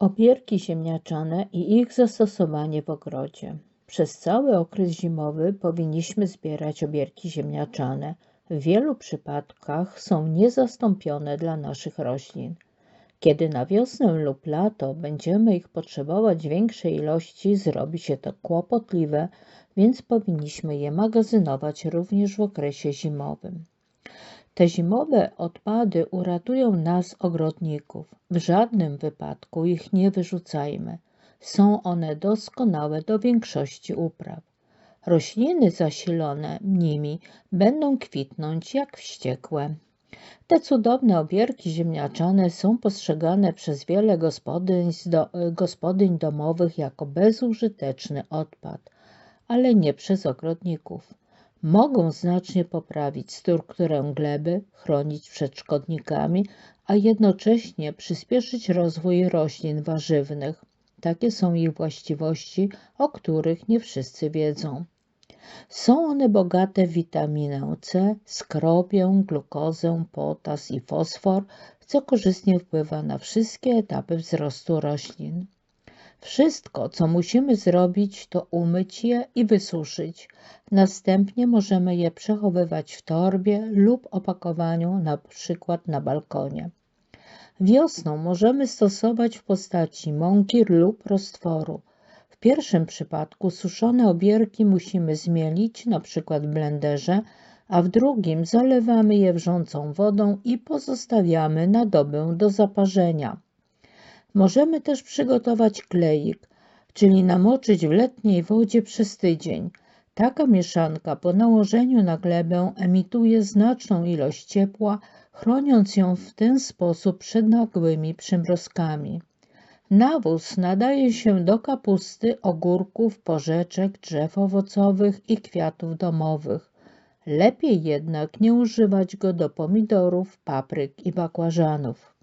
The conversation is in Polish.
Obierki ziemniaczane i ich zastosowanie w ogrodzie. Przez cały okres zimowy powinniśmy zbierać obierki ziemniaczane. W wielu przypadkach są niezastąpione dla naszych roślin. Kiedy na wiosnę lub lato będziemy ich potrzebować w większej ilości, zrobi się to kłopotliwe, więc powinniśmy je magazynować również w okresie zimowym. Te zimowe odpady uratują nas, ogrodników. W żadnym wypadku ich nie wyrzucajmy. Są one doskonałe do większości upraw. Rośliny zasilone nimi będą kwitnąć jak wściekłe. Te cudowne obierki ziemniaczane są postrzegane przez wiele gospodyń, do, gospodyń domowych jako bezużyteczny odpad, ale nie przez ogrodników mogą znacznie poprawić strukturę gleby, chronić przed szkodnikami, a jednocześnie przyspieszyć rozwój roślin warzywnych. Takie są ich właściwości, o których nie wszyscy wiedzą. Są one bogate w witaminę C, skrobię, glukozę, potas i fosfor, co korzystnie wpływa na wszystkie etapy wzrostu roślin. Wszystko, co musimy zrobić, to umyć je i wysuszyć. Następnie możemy je przechowywać w torbie lub opakowaniu, na przykład na balkonie. Wiosną możemy stosować w postaci mąki lub roztworu. W pierwszym przypadku suszone obierki musimy zmielić, przykład w blenderze, a w drugim zalewamy je wrzącą wodą i pozostawiamy na dobę do zaparzenia. Możemy też przygotować kleik, czyli namoczyć w letniej wodzie przez tydzień. Taka mieszanka po nałożeniu na glebę emituje znaczną ilość ciepła, chroniąc ją w ten sposób przed nagłymi przymrozkami. Nawóz nadaje się do kapusty, ogórków, porzeczek, drzew owocowych i kwiatów domowych. Lepiej jednak nie używać go do pomidorów, papryk i bakłażanów.